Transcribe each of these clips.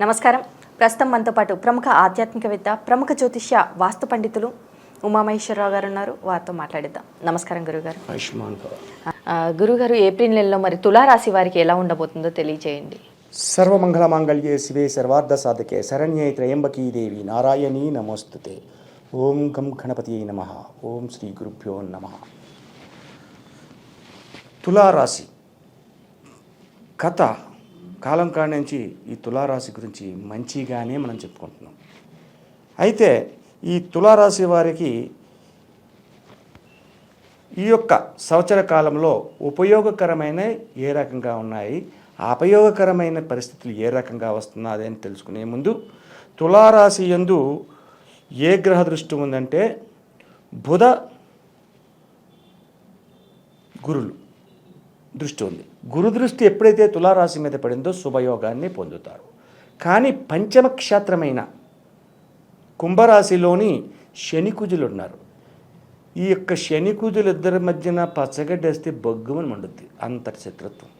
నమస్కారం. ప్రస్తుతం మనతో పాటు ప్రముఖ ఆధ్యాత్మికవేత్త ప్రముఖ జ్యోతిష్య వాస్తు పండితులు ఉమామహేశ్వరరావు గారు ఉన్నారు. వారితో మాట్లాడిద్దాం. నమస్కారం గురుగారు. గురుగారు ఏప్రిల్ నెలలో మరి తులారాశి వారికి ఎలా ఉండబోతుందో తెలియజేయండి సర్వమంగళ మాంగళ్యే శివే సర్వార్థ సాధకే శరణ్యే త్రయంబకీ దేవి నారాయణీ నమోస్తుతే. ఓం గం గణపతి నమ. ఓం శ్రీ గురుభ్యో నమ. తులారాశి. కథ కాలం కాడి నుంచి ఈ తులారాశి గురించి మంచిగానే మనం చెప్పుకుంటున్నాం. అయితే ఈ తులారాశి వారికి ఈ యొక్క సంవత్సర కాలంలో ఉపయోగకరమైన ఏ రకంగా ఉన్నాయి? అపయోగకరమైన పరిస్థితులు ఏ రకంగా వస్తున్నది అని తెలుసుకునే ముందు తులారాశి యందు ఏ గ్రహ దృష్టి ఉందంటే బుధ గురులు దృష్టి ఉంది. గురుదృష్టి ఎప్పుడైతే తులారాశి మీద పడిందో శుభయోగాన్ని పొందుతారు. కానీ పంచమ క్షేత్రమైన కుంభరాశిలోని శనికుజులు ఉన్నారు ఈ యొక్క శనికుజులు ఇద్దరి మధ్యన పచ్చగడ్డేస్తే బొగ్గుమని మండుద్ది అంతటి శత్రుత్వం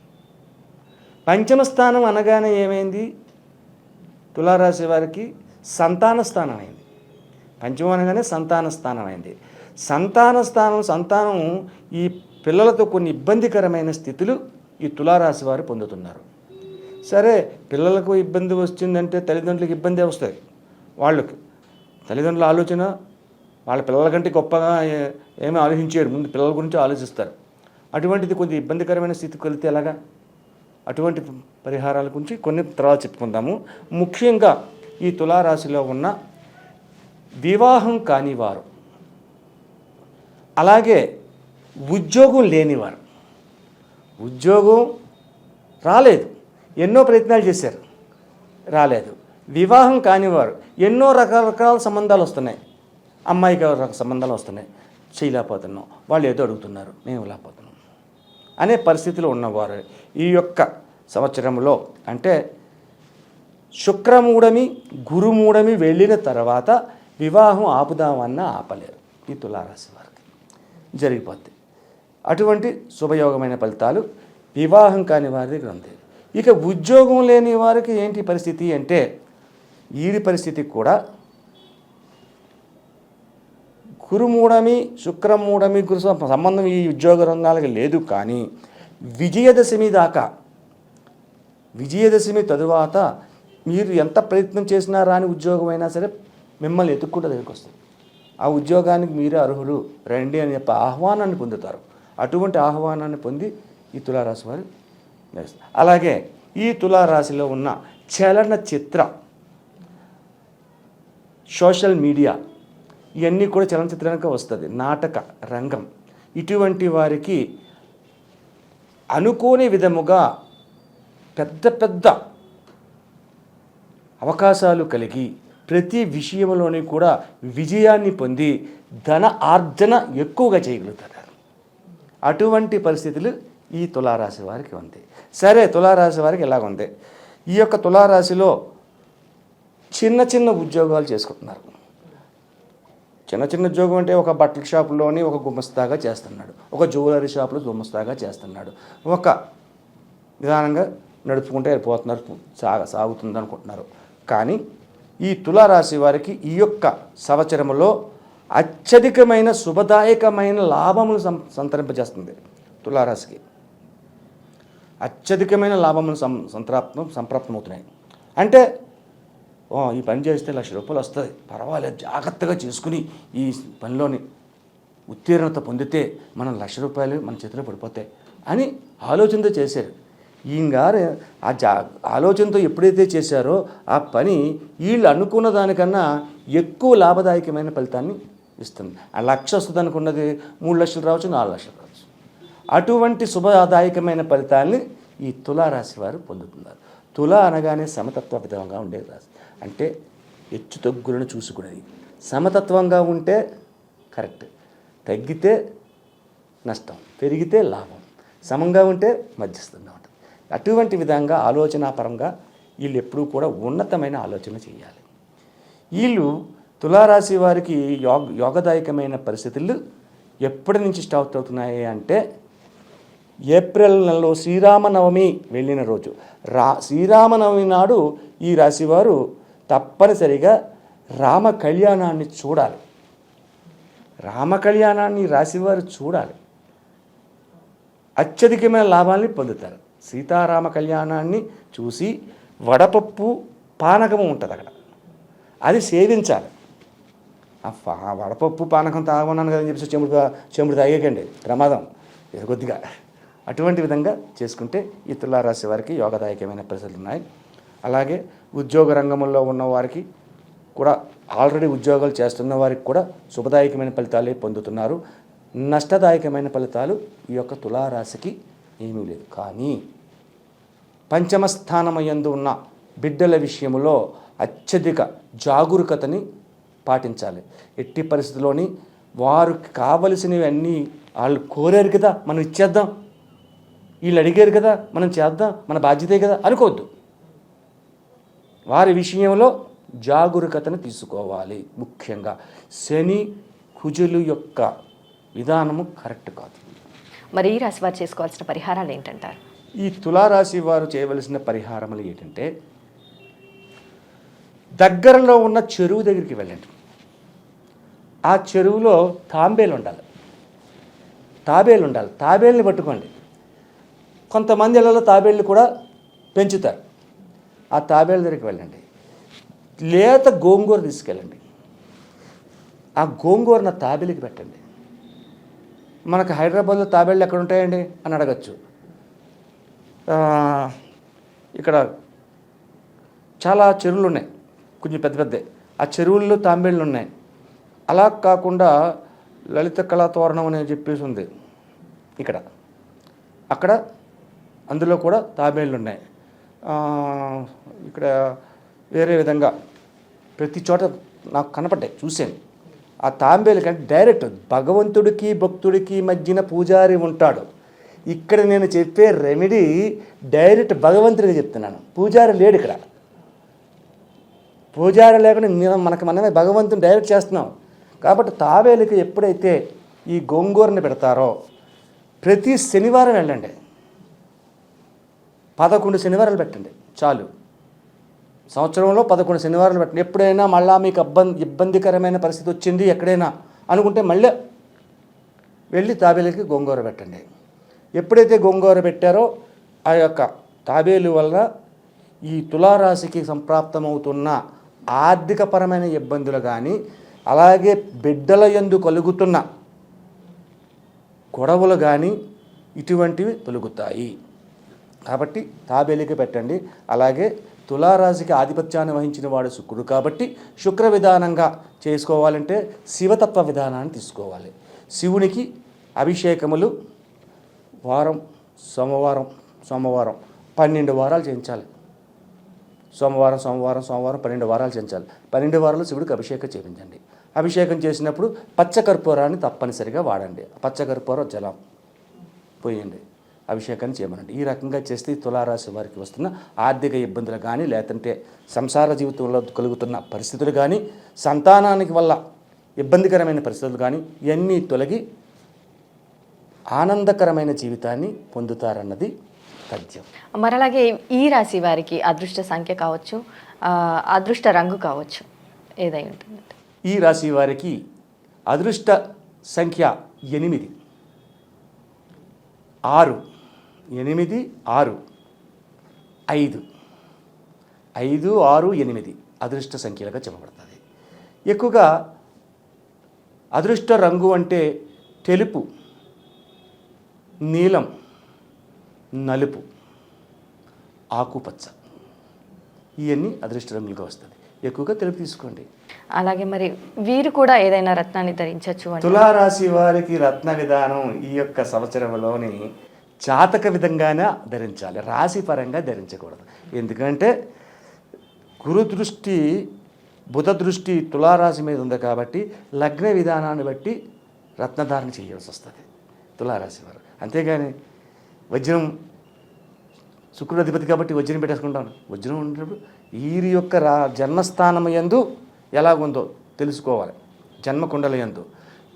పంచమ స్థానం అనగానే ఏమైంది? తులారాశి వారికి సంతాన స్థానం అయింది పంచమం అనగానే సంతాన స్థానం అయింది సంతాన స్థానం సంతానం ఈ పిల్లలతో కొన్ని ఇబ్బందికరమైన స్థితులు ఈ తులారాశి వారు పొందుతున్నారు. సరే పిల్లలకు ఇబ్బంది వచ్చిందంటే తల్లిదండ్రులకు ఇబ్బంది వస్తుంది వాళ్ళకి తల్లిదండ్రుల ఆలోచన వాళ్ళ పిల్లల కంటే గొప్పగా ఏ- ఏమీ ఆలోచించారు ముందు పిల్లల గురించి ఆలోచిస్తారు. అటువంటిది కొంచెం ఇబ్బందికరమైన స్థితికి వెళ్తే ఎలాగా? అటువంటి పరిహారాల గురించి కొన్ని తర్వాత చెప్పుకుందాము. ముఖ్యంగా ఈ తులారాశిలో ఉన్న వివాహం కానివారు అలాగే ఉద్యోగం లేనివారు ఉద్యోగం రాలేదు. ఎన్నో ప్రయత్నాలు చేశారు. రాలేదు. వివాహం కానివారు. ఎన్నో రకరకాల సంబంధాలు వస్తున్నాయి. అమ్మాయికి రక సంబంధాలు వస్తున్నాయి. చేయలేకపోతున్నాం. వాళ్ళు ఏదో అడుగుతున్నారు. మేము లేకపోతున్నాం. అనే పరిస్థితిలో ఉన్నవారు ఈ యొక్క సంవత్సరంలో అంటే శుక్రమూడమి గురుమూడమి వెళ్ళిన తర్వాత వివాహం ఆపుదామన్నా ఆపలేరు. ఈ తులారాశి వారికి జరిగిపోద్ది. అటువంటి శుభయోగమైన ఫలితాలు వివాహం కాని వారి దగ్గర ఉంది ఇక ఉద్యోగం లేని వారికి ఏంటి పరిస్థితి అంటే ఈడి పరిస్థితి కూడా గురుమూడమి శుక్రమూడమి గురు సంబంధం ఈ ఉద్యోగ రంగాలకు లేదు కానీ విజయదశమి దాకా విజయదశమి తరువాత మీరు ఎంత ప్రయత్నం చేసినా రాని ఉద్యోగం అయినా సరే మిమ్మల్ని ఎత్తుక్కుంటే దగ్గరికి వస్తుంది ఆ ఉద్యోగానికి మీరే అర్హులు రండి అని చెప్పి ఆహ్వానాన్ని పొందుతారు. అటువంటి ఆహ్వానాన్ని పొంది ఈ తులారాశి వారు అలాగే ఈ తులారాశిలో ఉన్న చలన చిత్ర సోషల్ మీడియా ఇవన్నీ కూడా చలనచిత్రానికి వస్తుంది. నాటక రంగం ఇటువంటి వారికి అనుకోని విధముగా పెద్ద పెద్ద అవకాశాలు కలిగి ప్రతి విషయంలోని కూడా విజయాన్ని పొంది ధన ఆర్జన ఎక్కువగా చేయగలుగుతారు. అటువంటి పరిస్థితులు ఈ తులారాశి వారికి ఉంది. సరే తులారాశి వారికి ఎలాగ ఉంది? ఈ యొక్క తులారాశిలో చిన్న చిన్న ఉద్యోగాలు చేసుకుంటున్నారు. చిన్న చిన్న ఉద్యోగం అంటే ఒక బట్టల షాపులోని ఒక గుమస్తాగా చేస్తున్నాడు. ఒక జ్యువెలరీ షాప్లో గుమస్తాగా చేస్తున్నాడు. ఒక నిదానంగా నడుపుకుంటే వెళ్ళిపోతున్నారు సాగ సాగుతుంది అనుకుంటున్నారు కానీ ఈ తులారాశి వారికి ఈ యొక్క సంవత్సరంలో అత్యధికమైన శుభదాయకమైన లాభములు సం సంతరింపజేస్తుంది తులారాశికి. అత్యధికమైన లాభములు సం సంప్రాప్తం సంప్రాప్తమవుతున్నాయి. అంటే ఓ ఈ పని చేస్తే లక్ష రూపాయలు వస్తుంది. పర్వాలేదు జాగ్రత్తగా చేసుకుని ఈ పనిలోని ఉత్తీర్ణత పొందితే మనం లక్ష రూపాయలు మన చేతిలో పడిపోతాయి అని ఆలోచనతో చేశారు. ఈయన గారు ఆ జా ఆలోచనతో ఎప్పుడైతే చేశారో ఆ పని వీళ్ళు అనుకున్న దానికన్నా ఎక్కువ లాభదాయకమైన ఫలితాన్ని ఇస్తుంది ఆ లక్ష వస్తుంది అనుకున్నది మూడు లక్షలు రావచ్చు నాలుగు లక్షలు రావచ్చు. అటువంటి శుభదాయకమైన ఫలితాల్ని ఈ తులారాశి వారు పొందుతున్నారు. తుల అనగానే సమతత్వ విధంగా ఉండే రాశి. అంటే హెచ్చు తగ్గులను చూసుకునేది. సమతత్వంగా ఉంటే కరెక్ట్ తగ్గితే నష్టం పెరిగితే లాభం సమంగా ఉంటే మధ్యస్థంగా ఉంటుంది. అటువంటి విధంగా ఆలోచనాపరంగా వీళ్ళు ఎప్పుడూ కూడా ఉన్నతమైన ఆలోచన చేయాలి. వీళ్ళు తులారాశి వారికి యోగ యోగదాయకమైన పరిస్థితులు ఎప్పటి నుంచి స్టార్ట్ అవుతున్నాయి అంటే ఏప్రిల్ నెలలో శ్రీరామనవమి వెళ్ళిన రోజు. రా శ్రీరామనవమి నాడు ఈ రాశివారు తప్పనిసరిగా రామ కళ్యాణాన్ని చూడాలి. రామ కళ్యాణాన్ని రాశివారు చూడాలి. అత్యధికమైన లాభాల్ని పొందుతారు. సీతారామ కళ్యాణాన్ని చూసి వడపప్పు పానకము ఉంటుంది అక్కడ అది సేవించాలి. ఆ వడపప్పు పానకం తాగమన్నాను కదని చెప్పేసి చెముడు చెముడు తాగేకండి ప్రమాదం. ఇది కొద్దిగా. అటువంటి విధంగా చేసుకుంటే ఈ తులారాశి వారికి యోగదాయకమైన ప్రజలు ఉన్నాయి. అలాగే ఉద్యోగ రంగంలో ఉన్న వారికి కూడా ఆల్రెడీ ఉద్యోగాలు చేస్తున్న వారికి కూడా శుభదాయకమైన ఫలితాలే పొందుతున్నారు. నష్టదాయకమైన ఫలితాలు ఈ యొక్క తులారాశికి ఏమీ లేదు. కానీ పంచమ స్థానమయందు ఉన్న బిడ్డల విషయంలో అత్యధిక జాగరూకతని పాటించాలి. ఎట్టి పరిస్థితుల్లోని వారికి కావలసినవి అన్నీ వాళ్ళు కోరారు కదా మనం ఇచ్చేద్దాం. వీళ్ళు అడిగారు కదా మనం చేద్దాం మన బాధ్యతే కదా అనుకోవద్దు. వారి విషయంలో జాగరూకతను తీసుకోవాలి ముఖ్యంగా. శని కుజులు యొక్క విధానము కరెక్ట్ కాదు. మరి ఈ రాశి వారు చేసుకోవాల్సిన పరిహారాలు ఏంటంటారు? ఈ తులారాశి వారు చేయవలసిన పరిహారములు ఏంటంటే దగ్గరలో ఉన్న చెరువు దగ్గరికి వెళ్ళండి. ఆ చెరువులో తాంబేలు ఉండాలి. తాబేలు ఉండాలి. తాబేలుని పట్టుకోండి. కొంతమంది ఇళ్ళలో తాబేళ్ళు కూడా పెంచుతారు. ఆ తాబేలు దగ్గరికి వెళ్ళండి. లేత గోంగూర తీసుకెళ్ళండి. ఆ గోంగూరన తాబేలికి పెట్టండి. మనకు హైదరాబాద్లో తాబేళ్ళు ఎక్కడ ఉంటాయండి అని అడగచ్చు. ఇక్కడ చాలా చెరువులు ఉన్నాయి. కొంచెం పెద్ద పెద్దే. ఆ చెరువుల్లో తాంబేళ్ళు ఉన్నాయి. అలా కాకుండా లలిత కళా తోరణం అని చెప్పేసి ఉంది. ఇక్కడ. అక్కడ అందులో కూడా తాబేళ్ళు ఉన్నాయి. ఇక్కడ వేరే విధంగా ప్రతి చోట నాకు కనపడ్డాయి చూశాను. ఆ తాంబేలు కంటే డైరెక్ట్ భగవంతుడికి భక్తుడికి మధ్యన పూజారి ఉంటాడు. ఇక్కడ నేను చెప్పే రెమెడీ డైరెక్ట్ భగవంతుడికి చెప్తున్నాను. పూజారి లేడు ఇక్కడ. పూజారి లేకుండా మనకు మనమే భగవంతుని డైరెక్ట్ చేస్తున్నాం. కాబట్టి తాబేలుకి ఎప్పుడైతే ఈ గోంగూరని పెడతారో ప్రతి శనివారం వెళ్ళండి. పదకొండు శనివారాలు పెట్టండి. చాలు. సంవత్సరంలో పదకొండు శనివారాలు పెట్టండి. ఎప్పుడైనా మళ్ళా మీకు ఇబ్బంది ఇబ్బందికరమైన పరిస్థితి వచ్చింది ఎక్కడైనా అనుకుంటే మళ్ళీ వెళ్ళి తాబేలుకి గోంగూర పెట్టండి. ఎప్పుడైతే గోంగూర పెట్టారో ఆ యొక్క తాబేలు వల్ల ఈ తులారాశికి సంప్రాప్తమవుతున్న ఆర్థికపరమైన ఇబ్బందులు కానీ అలాగే బిడ్డల ఎందు కలుగుతున్న గొడవలు కానీ ఇటువంటివి తొలుగుతాయి. కాబట్టి తాబేలికి పెట్టండి. అలాగే తులారాశికి ఆధిపత్యాన్ని వహించిన వాడు శుక్రుడు కాబట్టి శుక్ర విధానంగా చేసుకోవాలంటే శివతత్వ విధానాన్ని తీసుకోవాలి. శివునికి అభిషేకములు వారం సోమవారం సోమవారం పన్నెండు వారాలు చేయించాలి. సోమవారం సోమవారం సోమవారం పన్నెండు వారాలు చెంచాలి పన్నెండు వారాలు శివుడికి అభిషేకం చేయించండి అభిషేకం చేసినప్పుడు పచ్చకర్పూరాన్ని తప్పనిసరిగా వాడండి. పచ్చకర్పూరం జలం పోయండి. అభిషేకాన్ని చేయమనండి. ఈ రకంగా చేస్తే తులారాశి వారికి వస్తున్న ఆర్థిక ఇబ్బందులు కానీ లేదంటే సంసార జీవితంలో కలుగుతున్న పరిస్థితులు కానీ సంతానానికి వల్ల ఇబ్బందికరమైన పరిస్థితులు కానీ ఇవన్నీ తొలగి ఆనందకరమైన జీవితాన్ని పొందుతారన్నది తథ్యం మరి అలాగే ఈ రాశి వారికి అదృష్ట సంఖ్య కావచ్చు అదృష్ట రంగు కావచ్చు ఏదై ఉంటుంది ఈ రాశి వారికి అదృష్ట సంఖ్య ఎనిమిది. ఆరు ఎనిమిది ఆరు ఐదు. ఐదు ఆరు ఎనిమిది అదృష్ట సంఖ్యలుగా చెప్పబడుతుంది. ఎక్కువగా అదృష్ట రంగు అంటే తెలుపు నీలం నలుపు ఆకుపచ్చ. ఇవన్నీ అదృష్ట రంగులుగా వస్తుంది ఎక్కువగా తెలుపు తీసుకోండి. అలాగే మరి వీరు కూడా ఏదైనా రత్నాన్ని ధరించవచ్చు తులారాశి వారికి రత్న విధానం ఈ యొక్క సంవత్సరంలోని జాతక విధంగానే ధరించాలి. రాశి పరంగా ధరించకూడదు. ఎందుకంటే గురు దృష్టి బుధ దృష్టి తులారాశి మీద ఉంది కాబట్టి లగ్న విధానాన్ని బట్టి రత్నధారణ చేయాల్సి వస్తుంది. తులారాశి వారు. అంతేగాని వజ్రం శుక్రుడు అధిపతి కాబట్టి వజ్రం పెట్టేసుకుంటాను వజ్రం ఉండేటప్పుడు వీరి యొక్క రా జన్మస్థానం యందు ఎలాగుందో తెలుసుకోవాలి. జన్మకుండల యందు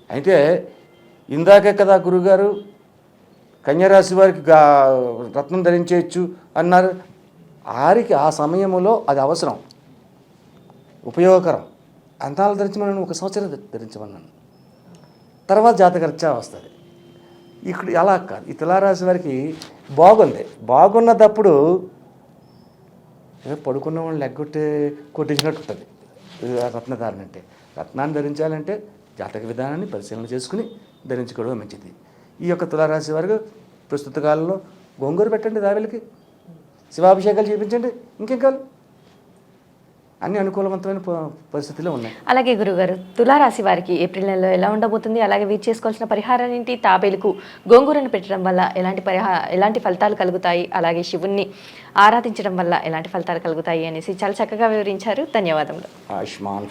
అయితే ఇందాకే కదా గురుగారు కన్యారాశి వారికి రత్నం ధరించేయచ్చు అన్నారు. ఆరికి ఆ సమయంలో అది అవసరం. ఉపయోగకరం. అంతాలు ధరించమన్నాను ఒక సంవత్సరం ధరించమన్నాను. తర్వాత జాతకర్చ వస్తుంది. ఇక్కడ అలా కాదు. ఈ తులారాశి వారికి బాగుంది. బాగున్నదప్పుడు ఏదో పడుకున్న వాళ్ళు లెగ్గొట్టి కొట్టించినట్టు ఉంటుంది. రత్నధారణ అంటే. రత్నాన్ని ధరించాలంటే జాతక విధానాన్ని పరిశీలన చేసుకుని ధరించుకోవడం మంచిది. ఈ యొక్క తులారాశి వారికి ప్రస్తుత కాలంలో గొంగూరు పెట్టండి దావెలకి. శివాభిషేకాలు చేయించండి ఇంకేం కావాలి? అన్ని అనుకూలవంతమైన పరిస్థితిలో ఉన్నాయి. అలాగే గురుగారు తులారాశి వారికి ఏప్రిల్ నెలలో ఎలా ఉండబోతుంది? అలాగే వీరు చేసుకోవాల్సిన పరిహారం ఏంటి? తాబేలుకు గోంగూరను పెట్టడం వల్ల ఎలాంటి పరిహా ఎలాంటి ఫలితాలు కలుగుతాయి? అలాగే శివుణ్ణి ఆరాధించడం వల్ల ఎలాంటి ఫలితాలు కలుగుతాయి? అనేసి చాలా చక్కగా వివరించారు. ధన్యవాదములు. ఆయుష్మాన్